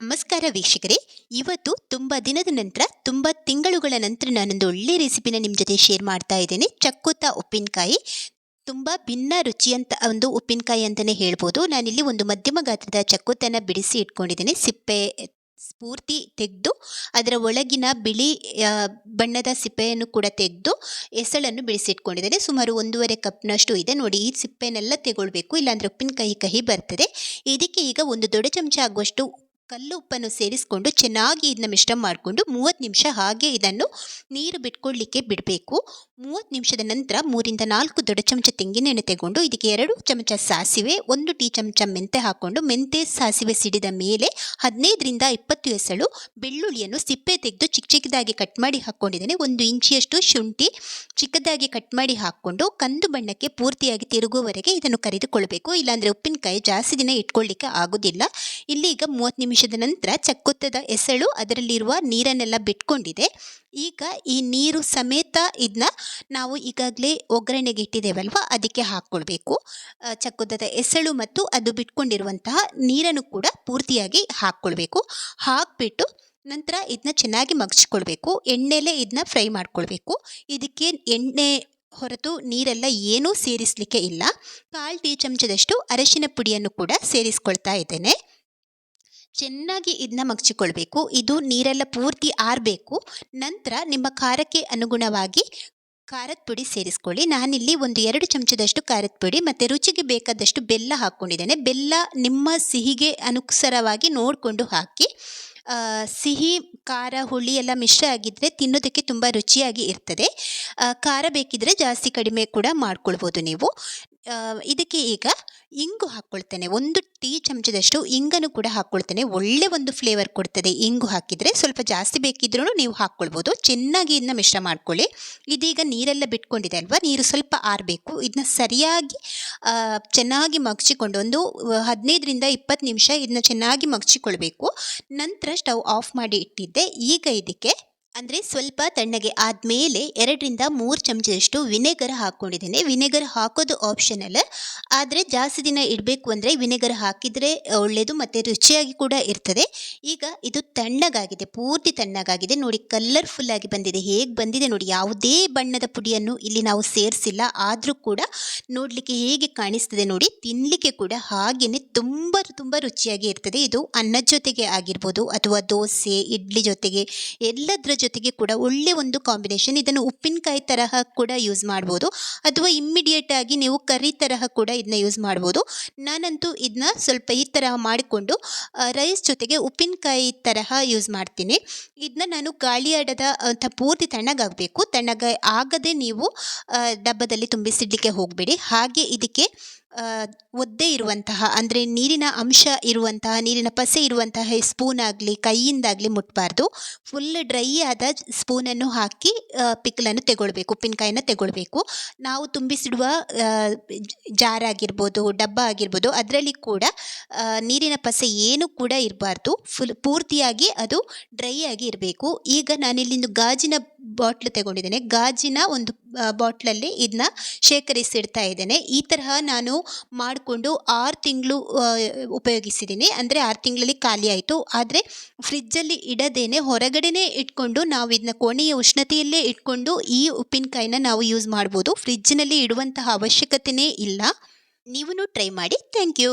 ನಮಸ್ಕಾರ ವೀಕ್ಷಕರೇ. ಇವತ್ತು ತುಂಬ ದಿನದ ನಂತರ ತುಂಬ ತಿಂಗಳುಗಳ ನಂತರ ನಾನೊಂದು ಒಳ್ಳೆ ರೆಸಿಪಿನ ನಿಮ್ಮ ಜೊತೆ ಶೇರ್ ಮಾಡ್ತಾ ಇದ್ದೇನೆ. ಚಕ್ಕುತ್ತ ಉಪ್ಪಿನಕಾಯಿ. ತುಂಬ ಭಿನ್ನ ರುಚಿಯಂತ ಒಂದು ಉಪ್ಪಿನಕಾಯಿ ಅಂತಲೇ ಹೇಳ್ಬೋದು. ನಾನಿಲ್ಲಿ ಒಂದು ಮಧ್ಯಮ ಗಾತ್ರದ ಚಕ್ಕುತ್ತನ್ನು ಬಿಡಿಸಿ ಇಟ್ಕೊಂಡಿದ್ದೇನೆ. ಸಿಪ್ಪೆ ಸ್ಫೂರ್ತಿ ತೆಗೆದು, ಅದರ ಒಳಗಿನ ಬಿಳಿ ಬಣ್ಣದ ಸಿಪ್ಪೆಯನ್ನು ಕೂಡ ತೆಗೆದು, ಎಸಳನ್ನು ಬಿಡಿಸಿಟ್ಕೊಂಡಿದ್ದೇನೆ ಸುಮಾರು ಒಂದೂವರೆ ಕಪ್ನಷ್ಟು ಇದೆ. ನೋಡಿ, ಈ ಸಿಪ್ಪೆನೆಲ್ಲ ತೆಗೊಳ್ಬೇಕು. ಇಲ್ಲಾಂದರೆ ಉಪ್ಪಿನಕಾಯಿ ಕಹಿ ಬರ್ತದೆ. ಇದಕ್ಕೆ ಈಗ ಒಂದು ದೊಡ್ಡ ಚಮಚ ಆಗುವಷ್ಟು ಕಲ್ಲು ಉಪ್ಪನ್ನು ಸೇರಿಸ್ಕೊಂಡು ಚೆನ್ನಾಗಿ ಇದನ್ನ ಮಿಶ್ರ ಮಾಡಿಕೊಂಡು ಮೂವತ್ತು ನಿಮಿಷ ಹಾಗೆ ಇದನ್ನು ನೀರು ಬಿಟ್ಕೊಳ್ಳಿಕ್ಕೆ ಬಿಡಬೇಕು. ಮೂವತ್ತು ನಿಮಿಷದ ನಂತರ ಮೂರಿಂದ ನಾಲ್ಕು ದೊಡ್ಡ ಚಮಚ ತೆಂಗಿನೆಣ್ಣೆ ತಗೊಂಡು ಇದಕ್ಕೆ ಎರಡು ಚಮಚ ಸಾಸಿವೆ, ಒಂದು ಟೀ ಚಮಚ ಮೆಂತೆ ಹಾಕ್ಕೊಂಡು ಮೆಂತೆ ಸಾಸಿವೆ ಸಿಡಿದ ಮೇಲೆ ಹದಿನೈದರಿಂದ ಇಪ್ಪತ್ತು ಎಸಳು ಬೆಳ್ಳುಳ್ಳಿಯನ್ನು ಸಿಪ್ಪೆ ತೆಗೆದು ಚಿಕ್ಕ ಚಿಕ್ಕದಾಗಿ ಕಟ್ ಮಾಡಿ ಹಾಕ್ಕೊಂಡಿದ್ದೇನೆ ಒಂದು ಇಂಚಿಯಷ್ಟು ಶುಂಠಿ ಚಿಕ್ಕದಾಗಿ ಕಟ್ ಮಾಡಿ ಹಾಕ್ಕೊಂಡು ಕಂದು ಬಣ್ಣಕ್ಕೆ ಪೂರ್ತಿಯಾಗಿ ತಿರುಗುವವರೆಗೆ ಇದನ್ನು ಕರೆದುಕೊಳ್ಳಬೇಕು. ಇಲ್ಲಾಂದರೆ ಉಪ್ಪಿನಕಾಯಿ ಜಾಸ್ತಿ ದಿನ ಇಟ್ಕೊಳ್ಳಿಕ್ಕೆ ಆಗೋದಿಲ್ಲ. ಇಲ್ಲಿ ಈಗ ಮೂವತ್ತು ನಿಮಿಷದ ನಂತರ ಚಕ್ಕುತ್ತದ ಎಸಳು ಅದರಲ್ಲಿರುವ ನೀರನ್ನೆಲ್ಲ ಬಿಟ್ಕೊಂಡಿದೆ. ಈಗ ಈ ನೀರು ಸಮೇತ ಇದನ್ನ ನಾವು ಈಗಾಗಲೇ ಒಗ್ಗರಣೆಗೆ ಇಟ್ಟಿದ್ದೇವಲ್ವ? ಅದಕ್ಕೆ ಹಾಕ್ಕೊಳ್ಬೇಕು. ಚಕ್ಕುತ್ತದ ಎಸಳು ಮತ್ತು ಅದು ಬಿಟ್ಕೊಂಡಿರುವಂತಹ ನೀರನ್ನು ಕೂಡ ಪೂರ್ತಿಯಾಗಿ ಹಾಕ್ಕೊಳ್ಬೇಕು. ಹಾಕ್ಬಿಟ್ಟು ನಂತರ ಇದನ್ನ ಚೆನ್ನಾಗಿ ಮಗ್ಚ್ಕೊಳ್ಬೇಕು. ಎಣ್ಣೆಲೇ ಇದನ್ನ ಫ್ರೈ ಮಾಡ್ಕೊಳ್ಬೇಕು. ಇದಕ್ಕೆ ಎಣ್ಣೆ ಹೊರತು ನೀರೆಲ್ಲ ಏನೂ ಸೇರಿಸಲಿಕ್ಕೆ ಇಲ್ಲ. ಕಾಲು ಟೀ ಚಮಚದಷ್ಟು ಅರಶಿನ ಪುಡಿಯನ್ನು ಕೂಡ ಸೇರಿಸ್ಕೊಳ್ತಾ ಇದ್ದೇನೆ. ಚೆನ್ನಾಗಿ ಇದನ್ನ ಮಗ್ಚಿಕೊಳ್ಬೇಕು. ಇದು ನೀರೆಲ್ಲ ಪೂರ್ತಿ ಆರಬೇಕು. ನಂತರ ನಿಮ್ಮ ಖಾರಕ್ಕೆ ಅನುಗುಣವಾಗಿ ಖಾರದ ಪುಡಿ ಸೇರಿಸ್ಕೊಳ್ಳಿ. ನಾನಿಲ್ಲಿ ಒಂದು ಎರಡು ಚಮಚದಷ್ಟು ಖಾರದ ಪುಡಿ ಮತ್ತು ರುಚಿಗೆ ಬೇಕಾದಷ್ಟು ಬೆಲ್ಲ ಹಾಕ್ಕೊಂಡಿದ್ದೇನೆ ಬೆಲ್ಲ ನಿಮ್ಮ ಸಿಹಿಗೆ ಅನುಸರವಾಗಿ ನೋಡಿಕೊಂಡು ಹಾಕಿ ಸಿಹಿ, ಖಾರ, ಹುಳಿ ಎಲ್ಲ ಮಿಶ್ರ ಆಗಿದ್ದರೆ ತಿನ್ನೋದಕ್ಕೆ ತುಂಬ ರುಚಿಯಾಗಿ ಇರ್ತದೆ. ಖಾರ ಬೇಕಿದ್ದರೆ ಜಾಸ್ತಿ ಕಡಿಮೆ ಕೂಡ ಮಾಡ್ಕೊಳ್ಬೋದು ನೀವು. ಇದಕ್ಕೆ ಈಗ ಇಂಗು ಹಾಕ್ಕೊಳ್ತೇನೆ. ಒಂದು ಟೀ ಚಮಚದಷ್ಟು ಇಂಗನ್ನು ಕೂಡ ಹಾಕ್ಕೊಳ್ತೇನೆ. ಒಳ್ಳೆ ಒಂದು ಫ್ಲೇವರ್ ಕೊಡ್ತದೆ ಇಂಗು ಹಾಕಿದರೆ. ಸ್ವಲ್ಪ ಜಾಸ್ತಿ ಬೇಕಿದ್ರೂ ನೀವು ಹಾಕ್ಕೊಳ್ಬೋದು. ಚೆನ್ನಾಗಿ ಇದನ್ನ ಮಿಶ್ರ ಮಾಡ್ಕೊಳ್ಳಿ. ಇದೀಗ ನೀರೆಲ್ಲ ಬಿಟ್ಕೊಂಡಿದೆ ಅಲ್ವಾ? ನೀರು ಸ್ವಲ್ಪ ಆರಬೇಕು. ಇದನ್ನ ಸರಿಯಾಗಿ ಚೆನ್ನಾಗಿ ಮಗ್ಚಿಕೊಂಡು ಒಂದು ಹದಿನೈದರಿಂದ ಇಪ್ಪತ್ತು ನಿಮಿಷ ಇದನ್ನ ಚೆನ್ನಾಗಿ ಮಗ್ಚಿಕೊಳ್ಬೇಕು. ನಂತರ ಸ್ಟವ್ ಆಫ್ ಮಾಡಿ ಇಟ್ಟಿದ್ದೆ. ಈಗ ಇದಕ್ಕೆ ಅಂದರೆ ಸ್ವಲ್ಪ ತಣ್ಣಗೆ ಆದಮೇಲೆ ಎರಡರಿಂದ ಮೂರು ಚಮಚದಷ್ಟು ವಿನೆಗರ್ ಹಾಕ್ಕೊಂಡಿದ್ದೇನೆ ವಿನೆಗರ್ ಹಾಕೋದು ಆಪ್ಷನಲ್ ಆದರೆ ಜಾಸ್ತಿ ದಿನ ಇಡಬೇಕು ಅಂದರೆ ವಿನೆಗರ್ ಹಾಕಿದರೆ ಒಳ್ಳೆಯದು ಮತ್ತು ರುಚಿಯಾಗಿ ಕೂಡ ಇರ್ತದೆ. ಈಗ ಇದು ತಣ್ಣಗಾಗಿದೆ, ಪೂರ್ತಿ ತಣ್ಣಗಾಗಿದೆ. ನೋಡಿ ಕಲರ್ಫುಲ್ ಆಗಿ ಬಂದಿದೆ. ಹೇಗೆ ಬಂದಿದೆ ನೋಡಿ, ಯಾವುದೇ ಬಣ್ಣದ ಪುಡಿಯನ್ನು ಇಲ್ಲಿ ನಾವು ಸೇರಿಸಿಲ್ಲ. ಆದರೂ ಕೂಡ ನೋಡಲಿಕ್ಕೆ ಹೇಗೆ ಕಾಣಿಸ್ತದೆ ನೋಡಿ ತಿನ್ನಲಿಕ್ಕೆ ಕೂಡ ಹಾಗೆಯೇ ತುಂಬ ತುಂಬ ರುಚಿಯಾಗಿ ಇರ್ತದೆ. ಇದು ಅನ್ನದ ಜೊತೆಗೆ ಆಗಿರ್ಬೋದು ಅಥವಾ ದೋಸೆ, ಇಡ್ಲಿ ಜೊತೆಗೆ ಎಲ್ಲದರ ಜೊತೆಗೆ ಕೂಡ ಒಳ್ಳೆ ಒಂದು ಕಾಂಬಿನೇಷನ್ ಇದನ್ನು ಉಪ್ಪಿನಕಾಯಿ ತರಹ ಕೂಡ ಯೂಸ್ ಮಾಡ್ಬೋದು. ಅಥವಾ ಇಮ್ಮಿಡಿಯೇಟ್ ಆಗಿ ನೀವು ಕರಿ ತರಹ ಕೂಡ ಇದನ್ನ ಯೂಸ್ ಮಾಡ್ಬೋದು. ನಾನಂತೂ ಇದನ್ನ ಸ್ವಲ್ಪ ಈ ತರಹ ಮಾಡಿಕೊಂಡು ರೈಸ್ ಜೊತೆಗೆ ಉಪ್ಪಿನಕಾಯಿ ತರಹ ಯೂಸ್ ಮಾಡ್ತೀನಿ. ಇದನ್ನ ನಾನು ಗಾಳಿಯಾಡದ ಪೂರ್ತಿ ತಣ್ಣಗಾಗಬೇಕು ತಣ್ಣಗ ಆಗದೆ ನೀವು ಡಬ್ಬದಲ್ಲಿ ತುಂಬಿಸಿಡ್ಲಿಕ್ಕೆ ಹೋಗಬೇಡಿ. ಹಾಗೆ ಇದಕ್ಕೆ ಒದ್ದೆ ಇರುವಂತಹ, ಅಂದರೆ ನೀರಿನ ಅಂಶ ಇರುವಂತಹ, ನೀರಿನ ಪಸೆ ಇರುವಂತಹ ಸ್ಪೂನ್ ಆಗಲಿ, ಕೈಯಿಂದಾಗಲಿ ಮುಟ್ಟಬಾರ್ದು ಫುಲ್ ಡ್ರೈ ಆದ ಸ್ಪೂನನ್ನು ಹಾಕಿ ಪಿಕ್ಲನ್ನು ತೆಗೊಳ್ಬೇಕು, ಉಪ್ಪಿನಕಾಯಿನ ತೆಗೊಳ್ಬೇಕು. ನಾವು ತುಂಬಿಸಿಡುವ ಜಾರ್ ಆಗಿರ್ಬೋದು, ಡಬ್ಬ ಆಗಿರ್ಬೋದು, ಅದರಲ್ಲಿ ಕೂಡ ನೀರಿನ ಪಸೆ ಏನು ಕೂಡ ಇರಬಾರ್ದು. ಫುಲ್ ಪೂರ್ತಿಯಾಗಿ ಅದು ಡ್ರೈ ಆಗಿ ಇರಬೇಕು. ಈಗ ನಾನಿಲ್ಲಿಂದು ಗಾಜಿನ ಬಾಟ್ಲು ತಗೊಂಡಿದ್ದೇನೆ. ಗಾಜಿನ ಒಂದು ಬಾಟ್ಲಲ್ಲಿ ಇದನ್ನ ಶೇಖರಿಸಿಡ್ತಾ ಇದ್ದೇನೆ. ಈ ತರಹ ನಾನು ಮಾಡಿಕೊಂಡು ಆರು ತಿಂಗಳು ಉಪಯೋಗಿಸಿದ್ದೀನಿ. ಅಂದರೆ ಆರು ತಿಂಗಳಲ್ಲಿ ಖಾಲಿ ಆಯಿತು. ಆದರೆ ಫ್ರಿಜ್ಜಲ್ಲಿ ಇಡದೇನೆ ಹೊರಗಡೆನೇ ಇಟ್ಕೊಂಡು ನಾವು ಇದನ್ನ ಕೋಣೆಯ ಉಷ್ಣತೆಯಲ್ಲೇ ಇಟ್ಕೊಂಡು ಈ ಉಪ್ಪಿನಕಾಯಿನ ನಾವು ಯೂಸ್ ಮಾಡ್ಬೋದು. ಫ್ರಿಜ್ಜಿನಲ್ಲಿ ಇಡುವಂತಹ ಅವಶ್ಯಕತೆಯೇ ಇಲ್ಲ. ನೀವು ಟ್ರೈ ಮಾಡಿ. Thank you